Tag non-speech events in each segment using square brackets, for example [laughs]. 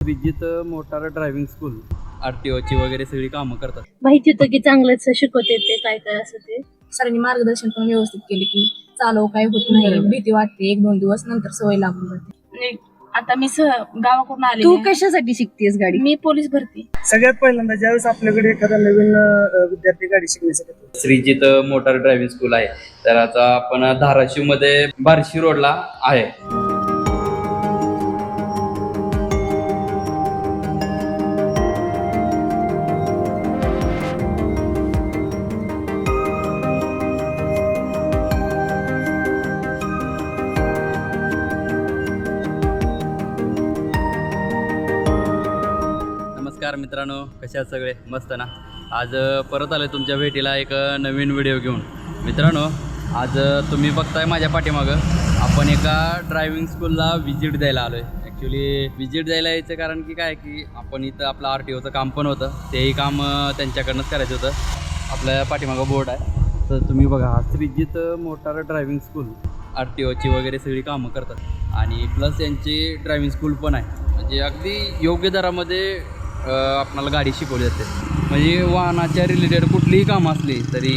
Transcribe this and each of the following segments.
Vijit motor driving school. R T ओची वगैरे सगळी कामं करतात. माहिती होतं की चांगलंच शिकवते ते काय काय असं ते. सरांनी मार्गदर्शन पण व्यवस्थित केले की चालव काय होत नाही भीती वाटते एक दोन दिवस नंतर सवय लागून जाते. आता मी सह गावाकडून आले तू कशासाठी शिकतेस गाडी? मी पोलीस भरती. सगळ्यात पहिल्यांदा ज्यावेळेस आपल्याकडे एखादा नवीन अ, विद्यार्थी गाडी शिकण्यासाठी येतो, श्रीजित मोटार ड्रायव्हिंग स्कूल आहे. तर आता आपण धाराशिवमध्ये बार्शी रोडला आहे. मित्रांनो कशा आहात सगळे? मस्त ना? आज परत आलो तुमच्या भेटीला एक नवीन व्हिडिओ घेऊन. मित्रांनो आज तुम्ही बघताय माझ्या पाठीमागं आपण एका ड्रायव्हिंग स्कूलला व्हिजिट द्यायला आलो आहे ॲक्च्युली व्हिजिट द्यायला यायचं कारण की काय की आपण इथं आपलं आर टी ओचं काम पण होतं. तेही काम त्यांच्याकडनंच करायचं होतं. आपल्या पाठीमागं बोर्ड आहे. तर तुम्ही बघा Shrijit motor driving school R T ओची वगैरे सगळी कामं करतात. आणि प्लस यांची ड्रायव्हिंग स्कूल पण आहे. म्हणजे अगदी योग्य दरामध्ये आपणाला गाडी शिकवली जाते. म्हणजे वाहनाच्या रिलेटेड कुठलीही कामं असली तरी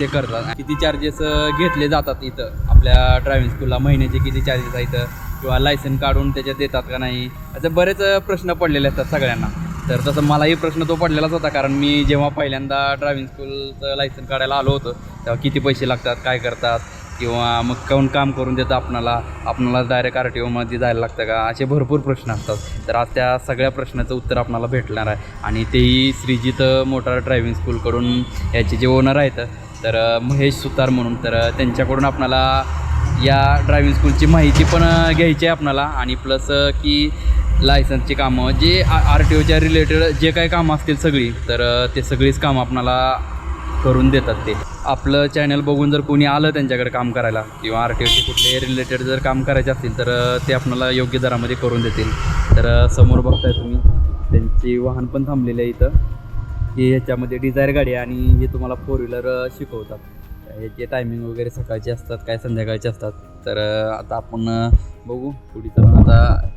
ते करतात. किती चार्जेस घेतले जातात इथं? आपल्या ड्रायव्हिंग स्कूलला महिन्याचे किती चार्जेस आहेत? इथं किंवा लायसन काढून त्याच्यात देतात का नाही? असे बरेच प्रश्न पडलेले असतात सगळ्यांना. तर तसं मलाही प्रश्न तो पडलेलाच होता कारण मी जेव्हा पहिल्यांदा ड्रायव्हिंग स्कूलचं लायसन काढायला आलो होतो तेव्हा किती पैसे लागतात काय करतात? किंवा मग कोण काम करून देतं आपणाला? आपणाला डायरेक्ट आर टी ओमध्ये जायला लागतं का? असे भरपूर प्रश्न असतात. तर आज त्या सगळ्या प्रश्नाचं उत्तर आपणाला भेटणार आहे. आणि तेही श्रीजित मोटार ड्रायव्हिंग स्कूलकडून याचे जे ओनर आहेत तर महेश सुतार म्हणून तर त्यांच्याकडून आपणाला या ड्रायव्हिंग स्कूलची माहिती पण घ्यायची आहे आपणाला. आणि प्लस की लायसन्सची कामं जे आर टी ओच्या रिलेटेड जे काही कामं असतील सगळी तर ते सगळीच कामं आपणाला करून देतात ते. आपलं चॅनल बघून जर कोणी आलं त्यांच्याकडे काम करायला किंवा आर टी ओचे कुठले रिलेटेड जर काम करायचे असतील तर ते आपल्याला योग्य दरामध्ये करून देतील. तर समोर बघताय तुम्ही त्यांची वाहन पण थांबलेले आहे इथं. की ह्याच्यामध्ये डिझायर गाडी आहे आणि हे तुम्हाला फोर व्हीलर शिकवतात. ह्याचे टायमिंग वगैरे सकाळचे असतात काय संध्याकाळचे असतात. तर आता आपण बघू पुढे आता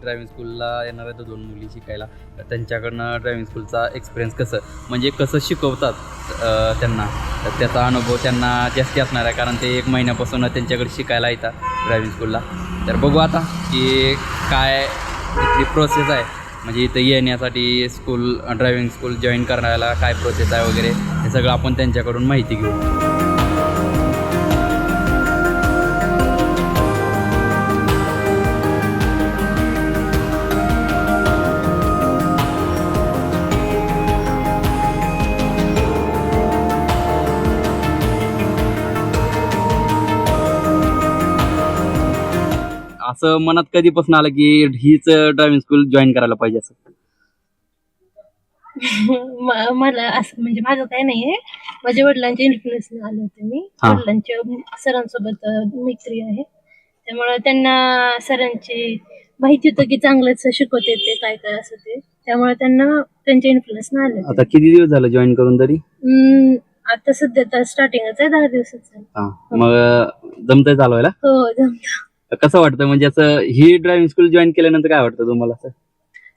ड्रायव्हिंग स्कूलला येणार आहेत दोन मुली शिकायला तर त्यांच्याकडनं ड्रायव्हिंग स्कूलचा एक्सपिरियन्स कसं? म्हणजे कसं शिकवतात अ, त्यांना? तर त्याचा अनुभव त्यांना जास्ती असणार आहे कारण ते एक महिन्यापासून त्यांच्याकडे शिकायला येतात ड्रायव्हिंग स्कूलला तर बघू आता की काय इथली प्रोसेस आहे. म्हणजे इथं येण्यासाठी स्कूल ड्रायव्हिंग स्कूल जॉईन करायला काय प्रोसेस आहे वगैरे हे सगळं आपण त्यांच्याकडून माहिती घेऊ. असं मनात कधीपासून आलं की हीच ड्रायव्हिंग स्कूल जॉईन करायला पाहिजे असं? [laughs] म- मला असं म्हणजे माझं काय नाहीये. माझ्या वडिलांच्या इन्फ्लुएन्स आले होते मी. हा. वडिलांच्या सरांसोबत अ, मैत्री आहे. त्यामुळे त्यांना सरांची माहिती होतं की चांगलंच शिकवते ते काय काय असं ते. त्यामुळे त्यांना त्यांच्या इन्फ्लुएन्स आले होते. आता किती दिवस झालं जॉईन करून तरी? हम्म, आता सध्या तर स्टार्टिंगच आहे दहा दिवसाचं. हा. मग जमतंय चालवायला? हो जमतं. कसं वाटतं? म्हणजे असं ही ड्रायव्हिंग स्कूल जॉईन केल्यानंतर काय वाटतं तुम्हाला असं?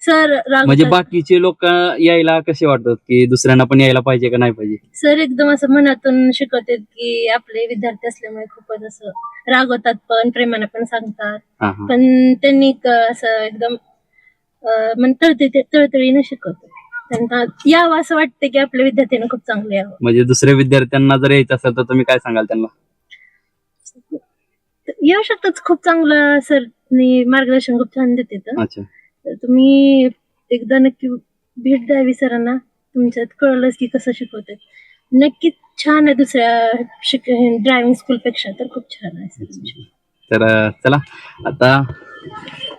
सर म्हणजे राग बाकीचे लोक यायला कसे वाटतात? की दुसऱ्यांना पण यायला पाहिजे का नाही पाहिजे? सर एकदम असं मनातून शिकवतात की आपले विद्यार्थी असल्यामुळे खूपच असं रागवतात पण प्रेमाने पण सांगतात. हा हा. पण त्यांनी असं एकदम अं, मन तळते तळतळीने शिकवतात. त्यांना यावं असं वाटतं की आपल्या विद्यार्थ्यांना खूप चांगलं यावं. म्हणजे दुसऱ्या विद्यार्थ्यांना जर यायचं असेल तर तुम्ही काय सांगाल त्यांना? येऊ शकतात. खूप चांगलं सर मार्गदर्शन खूप छान देतात अच्छा. तर तुम्ही एकदा नक्की भेट द्यावी सरांना. तुमच्यात कळलंच की कसं शिकवतात. नक्कीच छान आहे दुसऱ्या शिक ड्रायव्हिंग स्कूल पेक्षा तर खूप छान आहे सर. तर चला. आता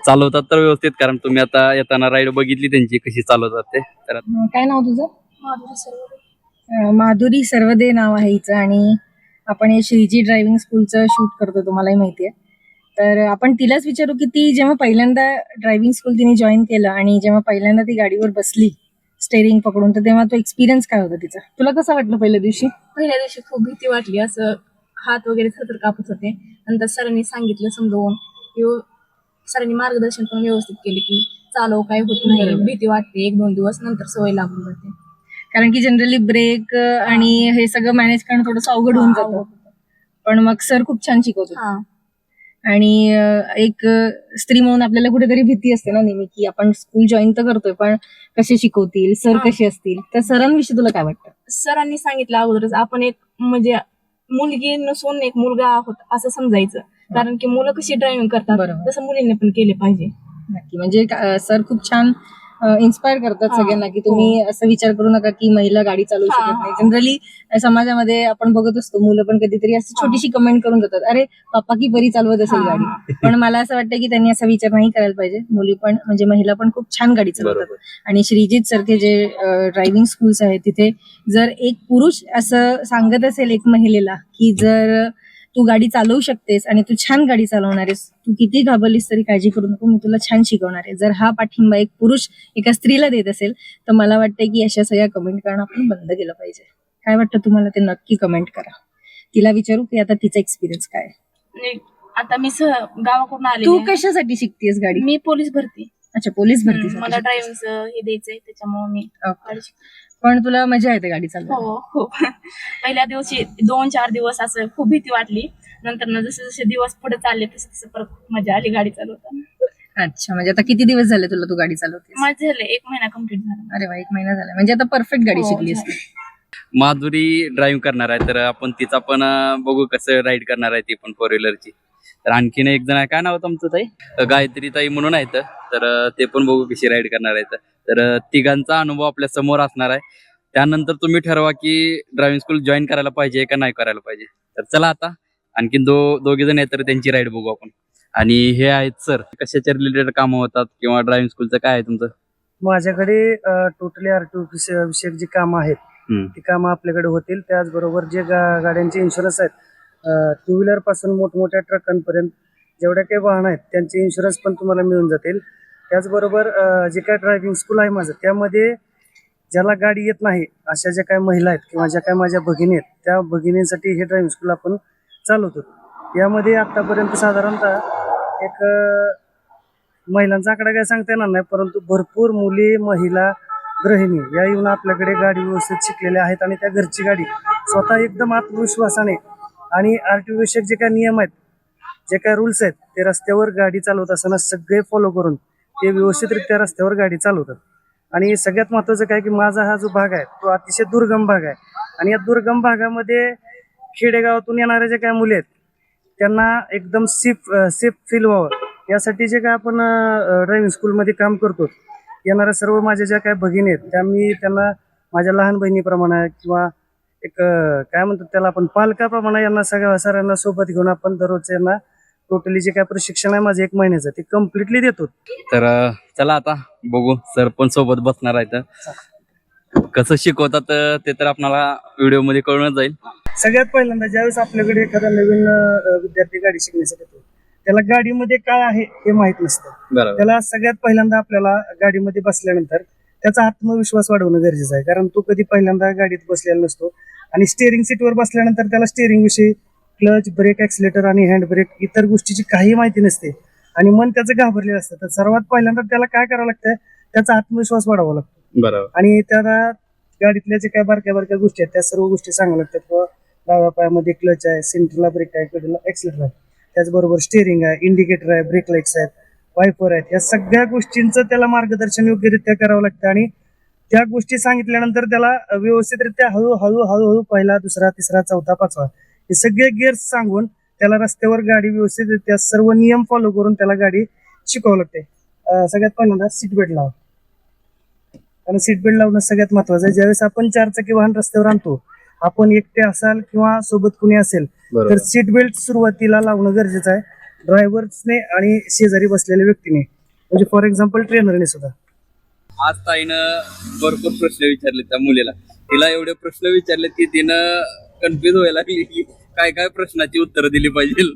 चालवतात तर व्यवस्थित कारण तुम्ही आता येताना राईड बघितली त्यांची कशी चालवतात ते. तर काय नाव तुझं? माधुरी सर्व अं, माधुरी सर्वदे नाव आहे हिचं आणि आपण हे श्रीजी ड्रायव्हिंग स्कूलचं शूट करतो तुम्हालाही माहिती आहे. तर आपण तिलाच विचारू की ती जेव्हा पहिल्यांदा ड्रायव्हिंग स्कूल तिने जॉईन केलं आणि जेव्हा पहिल्यांदा ती गाडीवर बसली स्टेरिंग पकडून तर तेव्हा तो एक्सपिरियन्स काय होता तिचा? तुला कसं वाटलं पहिल्या दिवशी? पहिल्या दिवशी खूप भीती वाटली. असं हात वगैरे थरथर कापत होते. नंतर सरांनी सांगितलं समजावून किंवा सरांनी मार्गदर्शन पण व्यवस्थित केले की चालव काय होत नाही. भीती वाटते. एक दोन दिवस नंतर सवय लागून जाते. कारण की जनरली ब्रेक आणि हे. सगळं मॅनेज करणं थोडंसं अवघड होऊन जातं. पण मग सर खूप छान शिकवतो हा. आणि एक स्त्री म्हणून आपल्याला कुठेतरी भीती असते ना नेहमी की आपण स्कूल जॉईन तर करतोय पण कसे शिकवतील? सर हा. कसे असतील? तर सरांविषयी तुला काय वाटतं? सरांनी सांगितलं अगोदरच आपण एक म्हणजे मुलगी नसून एक मुलगा आहोत असं समजायचं. कारण की मुलं कशी ड्रायव्हिंग करतात. तसं मुलींनी पण केले पाहिजे. नक्की. म्हणजे सर खूप छान इन्स्पायर करतात हा. सगळ्यांना की तुम्ही असं विचार करू नका की महिला गाडी चालवू हा, शकत हा. नाही जनरली समाजामध्ये आपण बघत असतो मुलं पण कधीतरी असं हा. छोटीशी कमेंट करून जातात अरे पप्पा की बरी चालवत असेल हा, गाडी हा. पण मला असं वाटतं की त्यांनी असा विचार नाही करायला पाहिजे मुली पण म्हणजे महिला पण खूप छान गाडी चालवतात आणि श्रीजित सारखे जे ड्रायव्हिंग स्कूल्स आहेत तिथे जर एक पुरुष असं सांगत असेल एक महिलेला की जर तू गाडी चालवू शकतेस आणि तू छान गाडी चालवणार आहेस तू किती घाबरलीस तरी काळजी करू नको मी तुला छान शिकवणार आहे. जर हा पाठिंबा एक पुरुष एका स्त्रीला देत असेल तर मला वाटतं की अशा सगळ्या कमेंट करणं आपण बंद केलं पाहिजे. काय वाटतं तुम्हाला ते नक्की कमेंट करा. तिला विचारू की आता तिचा एक्सपिरियन्स काय आता मी गावाकडून आले तू कशासाठी शिकतेस गाडी? मी पोलीस भरती. अच्छा पोलीस भरती मला ड्रायव्हिंगचं हे द्यायचंय त्याच्यामुळे मी. पण तुला मजा येते गाडी चालवायला. हो हो. पहिल्या दिवशी दोन चार दिवस असं खूप भीती वाटली. नंतर ना जसे जसे दिवस पुढे चालले तसे तसे परत खूप मजा आली गाडी चालवताना. अच्छा म्हणजे आता किती दिवस झाले तुला तू गाडी चालवतेस? माझं झालं एक महिना कंप्लीट झाला. अरे वा एक महिना झाला. म्हणजे आता परफेक्ट गाडी हो, शिकलीस झालं. माधुरी ड्राईव्ह करणार आहे तर आपण तिचा पण अं, बघू कसं राईड करणार आहे ती पण फोर व्हीलरची तर आणखीन एक जण आहे. काय नाव तुमचं ताई? गायत्री ताई म्हणून आहेत. तर ते पण बघू कशी राईड करणार आहेत. तर तिघांचा अनुभव आपल्यासमोर असणार आहे. त्यानंतर तुम्ही ठरवा की ड्रायव्हिंग स्कूल जॉईन करायला पाहिजे का नाही करायला पाहिजे. तर चला आता. आणखीन दो दोघे जण आहेत तर त्यांची राईड बघू आपण. आणि हे आहेत सर कशाच्या रिलेटेड कामं होतात किंवा ड्रायव्हिंग स्कूलचं काय आहे तुमचं? माझ्याकडे टोटली आरटीओ विषयक जी कामं आहेत. ती कामं आपल्याकडे होतील. त्याचबरोबर जे गाड्यांचे इन्शुरन्स आहेत टू व्हीलरपासून मोठमोठ्या ट्रकांपर्यंत जेवढ्या काही वाहन आहेत त्यांचे इन्शुरन्स पण तुम्हाला मिळून जातील. त्याचबरोबर जे काय ड्रायव्हिंग स्कूल आहे माझं त्यामध्ये ज्याला गाडी येत नाही अशा ज्या काय महिला आहेत किंवा ज्या काय माझ्या भगिनी आहेत त्या भगिनींसाठी हे ड्रायव्हिंग स्कूल आपण चालवतो. यामध्ये आतापर्यंत साधारणतः एक महिलांचा आकडा काय सांगता येणार नाही परंतु भरपूर मुली महिला गृहिणी या येऊन आपल्याकडे गाडी व्यवस्थित शिकलेल्या आहेत आणि त्या घरची गाडी स्वतः एकदम आत्मविश्वासाने आणि आर टी विषयक जे काय नियम आहेत जे काय रूल्स आहेत ते रस्त्यावर गाडी चालवत असताना सगळे फॉलो करून ते व्यवस्थितरित्या रस्त्यावर गाडी चालवतात. आणि सगळ्यात महत्त्वाचं काय की माझा हा जो भाग आहे तो अतिशय दुर्गम भाग आहे. आणि या दुर्गम भागामध्ये खेडेगावातून येणाऱ्या ज्या काय मुले आहेत त्यांना एकदम सेफ सेफ फील व्हावं. यासाठी जे काय आपण ड्रायव्हिंग स्कूलमध्ये काम करतो येणाऱ्या सर्व माझ्या ज्या काय भगिनी आहेत त्या मी त्यांना माझ्या लहान बहिणीप्रमाणे किंवा एक काय म्हणतात त्याला आपण पालकाप्रमाणे यांना सगळ्या सरांना सोबत घेऊन आपण दररोज यांना टोटली जे काय प्रशिक्षण आहे माझं एक महिन्याचं ते कम्प्लिटली देतो. तर चला आता बघू सर पण सोबत बसणार आहेत. कसं शिकवतात ते तर आपल्याला व्हिडिओमध्ये कळूनच जाईल. सगळ्यात पहिल्यांदा ज्यावेळेस आपल्याकडे एखादा नवीन विद्यार्थी गाडी शिकण्यासाठी येतो त्याला गाडीमध्ये काय आहे हे माहीत नसतं. त्याला सगळ्यात पहिल्यांदा आपल्याला गाडीमध्ये बसल्यानंतर त्याचा आत्मविश्वास वाढवणं गरजेचं आहे. कारण तो कधी पहिल्यांदा गाडीत बसलेला नसतो. आणि स्टेअरिंग सीटवर बसल्यानंतर त्याला स्टेअरिंग विषयी क्लच ब्रेक ऍक्सिलेटर आणि हँड ब्रेक इतर गोष्टीची काही माहिती नसते. आणि मन त्याचं घाबरलेलं असतं. तर सर्वात पहिल्यांदा त्याला काय करावं लागतं? त्याचा आत्मविश्वास वाढवावा लागतो. बरोबर. आणि त्याला गाडीतल्या जे काय बारक्या बारक्या गोष्टी आहेत त्या सर्व गोष्टी सांगाव्या लागतात किंवा डाव्या पायामध्ये क्लच आहे सेंटरला ब्रेक आहे कडीला ऍक्सिलेटर आहे. त्याचबरोबर स्टेअरिंग आहे इंडिकेटर आहे ब्रेक लाईट्स आहेत. वायपर आहेत. या सगळ्या गोष्टींचं त्याला मार्गदर्शन योग्यरित्या करावं लागतं आणि त्या गोष्टी सांगितल्यानंतर त्याला व्यवस्थितरित्या हळू हळू हळूहळू पहिला दुसरा तिसरा चौथा पाचवा हे सगळे गिअर्स सांगून त्याला रस्त्यावर गाडी व्यवस्थितरित्या सर्व नियम फॉलो करून त्याला गाडी शिकवावं लागते. सगळ्यात पहिल्यांदा सीट बेल्ट लावा. कारण सीट बेल्ट लावणं सगळ्यात महत्वाचं आहे. ज्यावेळेस आपण चारचाकी वाहन रस्त्यावर आणतो आपण एकटे असाल किंवा सोबत कुणी असेल तर सीट बेल्ट सुरुवातीला लावणं गरजेचं आहे. ड्रायव्हर्सने आणि शेजारी बसलेल्या व्यक्तीने म्हणजे फॉर एक्झाम्पल ट्रेनरने सुद्धा. आज ताईनं भरपूर प्रश्न विचारले त्या मुलीला. तिला एवढे प्रश्न विचारले की तिनं कन्फ्युज व्हायला लागली की काय काय प्रश्नाची उत्तरं दिली पाहिजे.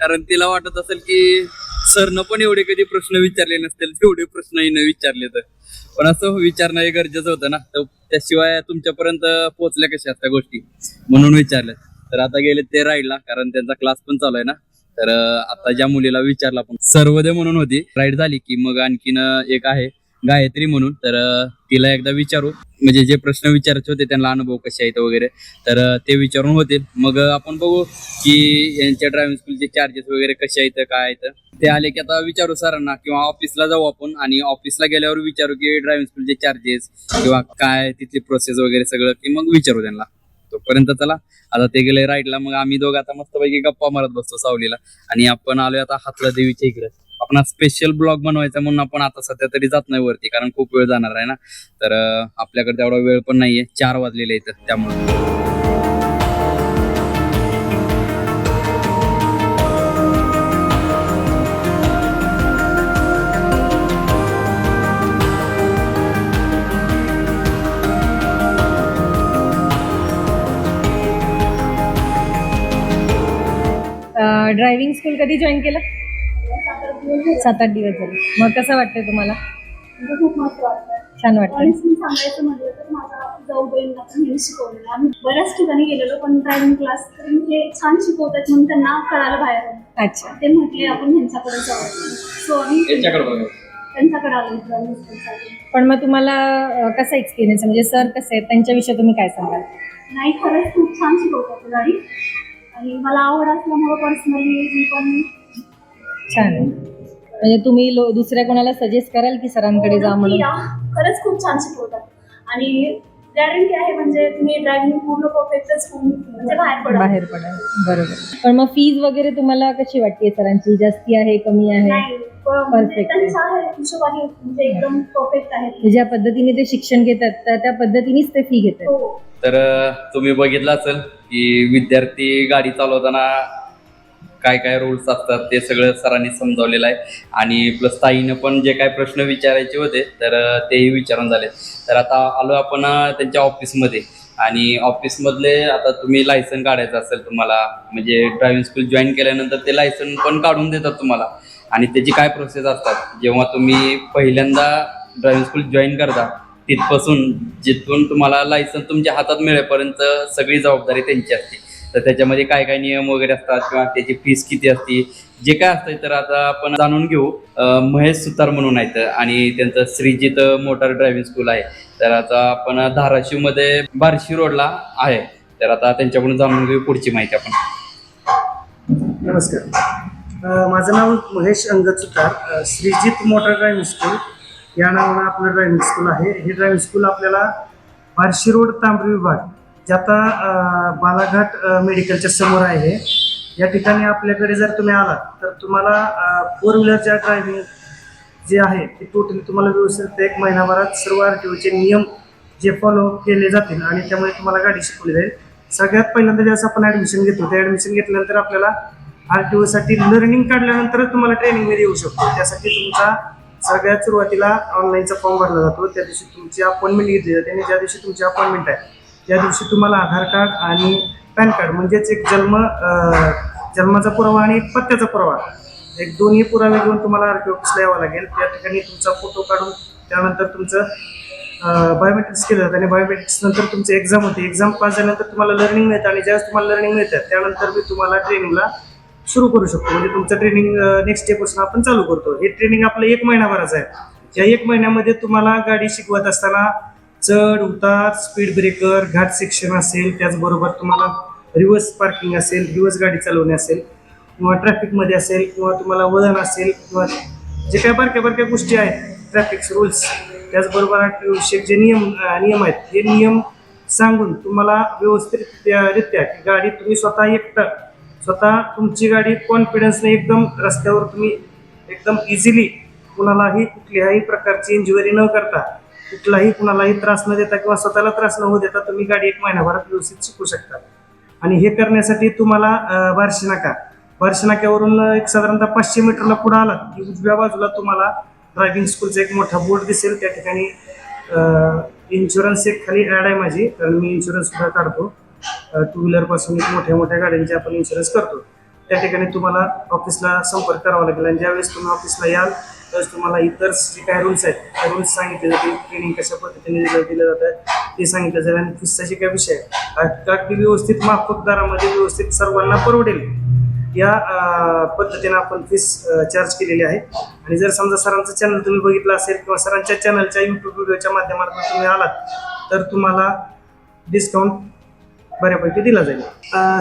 कारण तिला वाटत असेल की सरनं पण एवढे कधी प्रश्न विचारले नसतील तेवढे प्रश्न हिनं विचारले तर पण असं विचारणं हे गरजेचं होतं ना. तर त्याशिवाय तुमच्यापर्यंत पोहोचल्या कशा त्या गोष्टी? म्हणून विचारल्या तर आता गेले ते राईडला कारण त्यांचा क्लास पण चालू आहे ना. तर आता ज्या मुलीला विचारला पण सर्वोदय म्हणून होती. राईड झाली की मग आणखीन एक आहे गायत्री म्हणून. तर तिला एकदा विचारू. म्हणजे जे प्रश्न विचारायचे होते त्यांना अनुभव कसे आहेत वगैरे तर ते विचारून होतील. मग आपण बघू की यांच्या ड्रायव्हिंग स्कूलचे चार्जेस वगैरे कसे आहेत काय आहेत. ते आले की आता विचारू सरांना किंवा ऑफिसला जाऊ आपण. आणि ऑफिसला गेल्यावर विचारू की ड्रायव्हिंग स्कूलचे चार्जेस किंवा काय तिथली प्रोसेस वगैरे सगळं की मग विचारू त्यांना. तोपर्यंत चला. आता ते गेले राईटला मग आम्ही दोघं आता मस्तपैकी गप्पा मारत बसतो सावलीला. आणि आपण आलोय आता हातला देवीच्या इकडे. आपण स्पेशल ब्लॉग बनवायचा म्हणून आपण आता सध्या तरी जात नाही वरती कारण खूप वेळ जाणार आहे ना. तर आपल्याकडे तेवढा वेळ पण नाहीये. चार वाजलेले आहेत त्यामुळे. ड्रायव्हिंग स्कूल कधी जॉईन केलं? सात आठ दिवस झाले. मग कसं वाटतंय तुम्हाला? म्हणजे खूप मस्त वाटतं छान आणि मी सांगायचं म्हटलं तर माझा जाऊ बहिणीला पण हे शिकवलेलं आम्ही बऱ्याच ठिकाणी गेलेलो पण ड्रायव्हिंग क्लास तर हे छान शिकवतात म्हणून त्यांना कळालं बाहेर अच्छा. ते म्हटले आपण ह्यांच्याकडे जाऊ सो आम्ही त्यांच्याकडे आलो ड्रायव्हिंग स्कूलसाठी पण मग तुम्हाला अं, कसा एक्सपिरियन्स म्हणजे सर कसे आहेत? त्यांच्याविषयी तुम्ही काय सांगाल? नाही खरंच खूप छान शिकवतात गाडी. आणि मला आवड असल्यामुळं पर्सनली मी पण छान म्हणजे तुम्ही लो दुसऱ्या कोणाला सजेस्ट कराल की सरांकडे जा म्हणून? या. खरंच खूप छान शिकवतात. आणि गॅरंटी आहे म्हणजे तुम्ही ड्रायव्हिंग पूर्ण परफेक्टच होऊन म्हणजे बाहेर पडा बाहेर पडा बरोबर. पण मग फीज वगैरे तुम्हाला कशी वाटते सरांची? जास्ती आहे कमी आहे? नाही. म्हणजे हिशोबाने म्हणजे एकदम परफेक्ट आहे. ज्या पद्धतीने ते शिक्षण घेतात त्या त्या पद्धतीनेच ते फी घेतात. हो. तर तुम्ही बघितलं असेल की विद्यार्थी गाडी चालवताना काय काय रूल्स असतात ते सगळं सरांनी समजावलेलं आहे. आणि प्लस ताईनं पण जे काय प्रश्न विचारायचे होते तर तेही विचारून झाले. तर आता आलो आपण त्यांच्या ऑफिसमध्ये आणि ऑफिसमधले आता तुम्ही लायसन काढायचं असेल तुम्हाला म्हणजे ड्रायव्हिंग स्कूल जॉईन केल्यानंतर ते लायसन पण काढून देतात तुम्हाला. आणि त्याची काय प्रोसेस असतात? जेव्हा तुम्ही पहिल्यांदा ड्रायव्हिंग स्कूल जॉईन करता तिथपासून जिथून तुम्हाला लायसन तुमच्या हातात मिळेपर्यंत सगळी जबाबदारी त्यांची असते. तर त्याच्यामध्ये काय काय नियम वगैरे असतात किंवा त्याची फीस किती असते? जे काय असतं तर आता आपण जाणून घेऊ महेश सुतार म्हणून आहेत आणि त्यांचं श्रीजित मोटार ड्रायव्हिंग स्कूल आहे. तर आता आपण धाराशिवमध्ये बार्शी रोडला आहे. तर आता त्यांच्याकडून जाणून घेऊ पुढची माहिती आपण. नमस्कार. माझं नाव Mahesh Angad Sutar Shrijit motor driving school. या नावानं आपलं ड्रायव्हिंग स्कूल आहे. हे ड्रायव्हिंग स्कूल आपल्याला बार्शी रोड तांबरी विभाग जे आता बालाघाट मेडिकलच्या समोर आहे या ठिकाणी आपल्याकडे जर तुम्ही आलात तर तुम्हाला फोर व्हीलरच्या ड्रायव्हिंग जे आहे ते टोटली तुम्हाला व्यवस्थित एक महिनाभरात सर्व आर टी ओचे नियम जे फॉलो केले जातील आणि त्यामुळे तुम्हाला गाडी शिकवली जाईल. सगळ्यात पहिल्यांदा ज्यावेळेस आपण ॲडमिशन घेतो ते ॲडमिशन घेतल्यानंतर आपल्याला आर टी ओसाठी लर्निंग काढल्यानंतरच तुम्हाला ट्रेनिंगमध्ये येऊ शकतो. त्यासाठी तुमचा सगळ्यात सुरुवातीला ऑनलाईनचा फॉर्म भरला जातो. त्या दिवशी तुमची अपॉइंटमेंट घेतली जाते आणि ज्या दिवशी तुमची अपॉइंटमेंट आहे त्या दिवशी तुम्हाला आधार कार्ड आणि पॅन कार्ड म्हणजेच एक जन्म जन्माचा पुरावा आणि एक पत्त्याचा पुरावा. एक दोन्ही पुरावे घेऊन तुम्हाला आर टी ऑफिसला यावं लागेल. त्या ठिकाणी तुमचा फोटो काढून त्यानंतर तुमचं बायोमेट्रिक्स केलं जातं आणि बायोमेट्रिक्स नंतर तुमची एक्झाम होते. एक्झाम पास झाल्यानंतर तुम्हाला लर्निंग मिळतं आणि ज्यावेळेस तुम्हाला लर्निंग मिळतं त्यानंतर मी तुम्हाला ट्रेनिंगला सुरू करू शकतो. म्हणजे तुमचं ट्रेनिंग नेक्स्ट डेपासून आपण चालू करतो. हे ट्रेनिंग आपलं एक महिनाभराचं आहे. या एक महिन्यामध्ये तुम्हाला गाडी शिकवत असताना चढ उतार स्पीड ब्रेकर घाट सेक्शन असेल त्याचबरोबर तुम्हाला रिव्हर्स पार्किंग असेल रिव्हर्स गाडी चालवणे असेल किंवा ट्रॅफिकमध्ये असेल किंवा तुम्हाला वळण असेल किंवा जे काय बारक्या बारक्या गोष्टी आहेत ट्रॅफिक रूल्स त्याचबरोबर आठविषयक जे नियम नियम आहेत हे नियम सांगून तुम्हाला व्यवस्थितरित्या की गाडी तुम्ही स्वतः एकटं स्वतः तुमची गाडी कॉन्फिडन्सने एकदम रस्त्यावर तुम्ही एकदम इझिली कुणालाही कुठल्याही प्रकारची इंजुरी न करता कुठलाही कुणालाही त्रास न देता किंवा स्वतःला त्रास न होऊ देता तुम्ही गाडी एक महिन्याभरात व्यवस्थित शिकू शकता. आणि हे करण्यासाठी तुम्हाला बार्शी नाका. बार्शी नाक्यावरून एक साधारणतः पाचशे मीटरला पुढे आलात की उजव्या बाजूला तुम्हाला ड्रायव्हिंग स्कूलचा एक मोठा बोर्ड दिसेल. त्या ठिकाणी इन्शुरन्स एक खाली ॲड आहे माझी. कारण मी इन्शुरन्स सुद्धा काढतो. टू व्हीलरपासून एक मोठ्या मोठ्या गाड्यांचे आपण इन्शुरन्स करतो. त्या ठिकाणी तुम्हाला ऑफिसला संपर्क करावा लागेल आणि ज्यावेळेस तुम्ही ऑफिसला याल त्यावेळेस तुम्हाला इतर जे काय रूल्स आहेत त्या रूल्स सांगितले जातील ट्रेनिंग कशा पद्धतीने दिलं दिलं जातं ते सांगितलं जाईल आणि फीसचा जे काय विषय आहे अगदी व्यवस्थित माफक दरामध्ये व्यवस्थित सर्वांना परवडेल. या पद्धतीने आपण फीस चार्ज केलेली आहे आणि जर समजा सरांचं चॅनल तुम्ही बघितलं असेल किंवा सरांच्या चॅनलच्या यूट्यूब व्हिडिओच्या माध्यमातून तुम्ही आलात तर तुम्हाला डिस्काउंट बऱ्यापैकी दिला जाईल.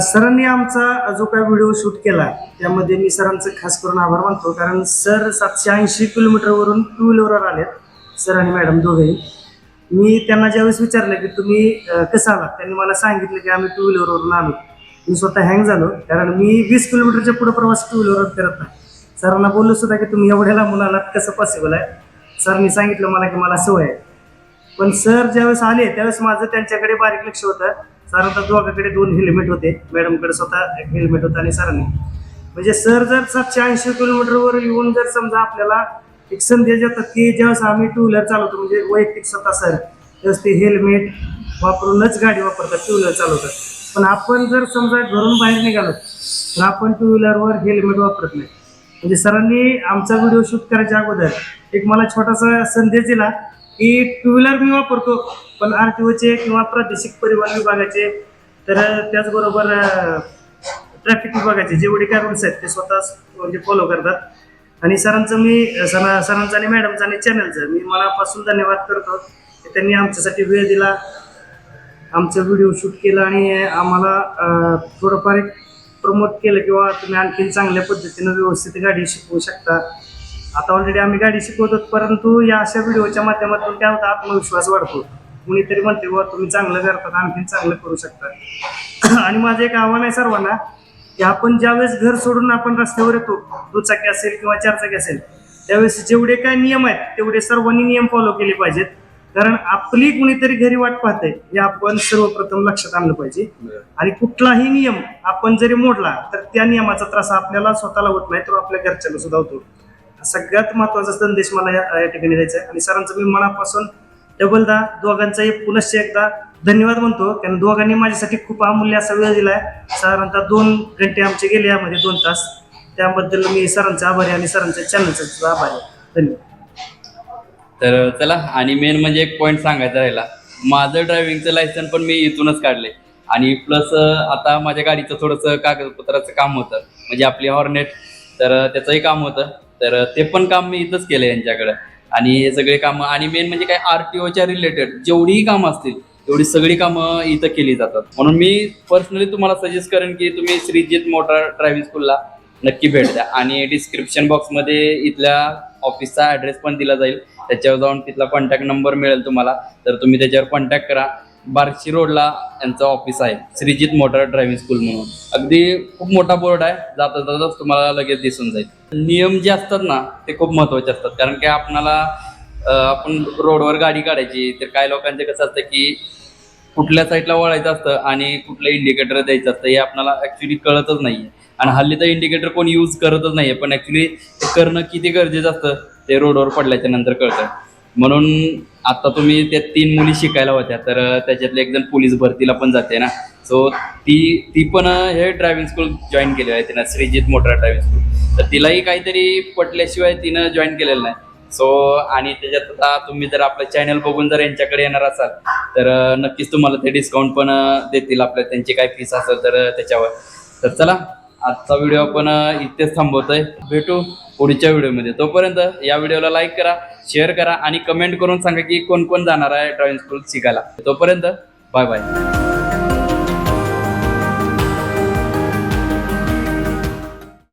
सरांनी आमचा जो काही व्हिडिओ शूट केला त्यामध्ये मी सरांचं खास करून आभार मानतो. कारण सर सातशे ऐंशी किलोमीटरवरून टू व्हीलरवर आलेत सर आणि मॅडम दोघेही. मी त्यांना ज्यावेळेस विचारलं की तुम्ही कसं आलात? त्यांनी मला सांगितलं की आम्ही टू व्हीलरवरून आलो. मी स्वतः हँग झालो. कारण मी वीस किलोमीटरच्या पुढे प्रवास टू व्हीलरवर करत नाही. सरांना बोललो सुद्धा की तुम्ही एवढ्या लांबून आलात कसं पॉसिबल आहे? सरनी सांगितलं मला की मला सवय आहे. पण सर ज्यावेळेस आले त्यावेळेस माझं त्यांच्याकडे बारीक लक्ष होतं. सरांचा दोघांकडे दोन हेल्मेट होते मॅडमकडे स्वतः एक हेल्मेट होतं आणि सरांनी म्हणजे सर जर सातशे ऐंशी किलोमीटरवर येऊन जर समजा आपल्याला एक संदेश देतात की ज्यावेळेस आम्ही टू व्हीलर चालवतो म्हणजे वैयक्तिक स्वतः सर त्यावेळेस ते हेल्मेट वापरूनच गाडी वापरतात टू व्हीलर चालवतात. पण आपण जर समजा घरून बाहेर निघालो तर आपण टू व्हीलरवर हेल्मेट वापरत नाही. म्हणजे सरांनी आमचा व्हिडिओ शूट करायच्या अगोदर एक मला छोटासा संदेश दिला की टू व्हीलर मी वापरतो पण आर टी ओचे किंवा प्रादेशिक परिवहन विभागाचे तर त्याचबरोबर ट्रॅफिक विभागाचे जेवढे काय रूल्स आहेत ते स्वतः म्हणजे फॉलो करतात. आणि सरांचं मी सर सरांचं आणि मॅडमचं आणि चॅनलचं मी मनापासून धन्यवाद करतो की त्यांनी आमच्यासाठी वेळ दिला आमचं व्हिडिओ शूट केलं आणि आम्हाला थोडंफार प्रमोट केलं किंवा तुम्ही आणखीन चांगल्या पद्धतीनं व्यवस्थित गाडी शिकवू शकता. आता ऑलरेडी आम्ही गाडी शिकवतो परंतु या अशा व्हिडिओच्या माध्यमातून काय होतं आत्मविश्वास वाढतो. कुणीतरी म्हणते बुवा तुम्ही चांगलं करतात आणखीन चांगलं करू शकता. [clears throat] आणि माझं एक आव्हान आहे सर्वांना की आपण ज्यावेळेस घर सोडून आपण रस्त्यावर येतो दुचाकी असेल किंवा चारचाकी असेल त्यावेळेस जेवढे काय नियम आहेत तेवढे सर्वांनी नियम फॉलो केले पाहिजेत. कारण आपली कुणीतरी घरी वाट पाहते हे आपण सर्वप्रथम लक्षात आणलं पाहिजे. आणि कुठलाही नियम आपण जरी मोडला तर त्या नियमाचा त्रास आपल्याला स्वतःला होत नाही तर आपल्या घरच्याला सुद्धा होतो. सगळ्यात महत्त्वाचा संदेश मला या या ठिकाणी द्यायचा आहे. आणि सरांचं मी मनापासून डबलदा दोघांचाही पुनश्च एकदा धन्यवाद म्हणतो. कारण दोघांनी माझ्यासाठी खूप अमूल्य असा वेळ दिला आहे साधारणतः दोन घंटे आमचे गेले यामध्ये दोन तास. त्याबद्दल मी सरांचा आभारी आणि सरांच्या चॅनलचा आभारी आहे. धन्यवाद. तर चला आणि मेन म्हणजे एक पॉईंट सांगायचा राहिला. माझं ड्रायव्हिंगचं लायसन पण मी इथूनच काढले. आणि प्लस आता माझ्या गाडीचं थोडंसं कागदपत्राचं काम होतं. म्हणजे आपली हॉर्नेट तर त्याचंही काम होतं. तर ते पण काम मी इथंच केलं यांच्याकडं. आणि हे सगळे कामं आणि मेन म्हणजे काय आर टी ओच्या रिलेटेड जेवढीही कामं असतील तेवढी सगळी कामं इथं केली जातात. म्हणून मी पर्सनली तुम्हाला सजेस्ट करेन की तुम्ही श्रीजित मोटर ड्रायव्हिंग स्कूलला नक्की भेट द्या. आणि डिस्क्रिप्शन बॉक्समध्ये इथल्या ऑफिसचा ॲड्रेस पण दिला जाईल. त्याच्यावर जाऊन तिथला कॉन्टॅक्ट नंबर मिळेल तुम्हाला. तर तुम्ही त्याच्यावर कॉन्टॅक्ट करा. बार्शी रोडला यांचं ऑफिस आहे. श्रीजित मोटर ड्रायव्हिंग स्कूल म्हणून. अगदी खूप मोठा बोर्ड आहे. जाता जाताच तुम्हाला लगेच दिसून जाईल. नियम जे असतात ना ते खूप महत्त्वाचे असतात. कारण की आपणाला आपण रोडवर गाडी काढायची तर काही लोकांचे कसं असतं की कुठल्या साईडला वळायचं असतं आणि कुठलं इंडिकेटर द्यायचं असतं हे आपल्याला ॲक्च्युली कळतच नाही आणि हल्ली तर इंडिकेटर कोण यूज करतच नाही पण ॲक्च्युली ते करणं किती गरजेचं असतं ते रोडवर पडल्याच्या नंतर कळतं. म्हणून आता तुम्ही त्या तीन मुली शिकायला होत्या तर त्याच्यातले एक जण पोलीस भरतीला पण जाते ना. सो ती ती पण हे ड्रायव्हिंग स्कूल जॉईन केलेलं आहे तिनं श्रीजित मोटर ड्रायव्हिंग स्कूल तर तिलाही काहीतरी पटल्याशिवाय तिनं जॉईन केलेलं नाही. सो आणि त्याच्यात आता तुम्ही जर आपलं चॅनल बघून जर यांच्याकडे येणार असाल तर नक्कीच तुम्हाला ते डिस्काउंट पण देतील आपल्या त्यांची काय फीस असेल तर त्याच्यावर. तर चला आजचा व्हिडिओ आपण इथेच थांबवतोय. भेटू पुढच्या व्हिडिओमध्ये तोपर्यंत या व्हिडिओला लाईक करा शेअर करा आणि कमेंट करून सांगा की कोण कोण जाणार आहे ड्रॉइंग स्कूल शिकायला. तोपर्यंत बाय बाय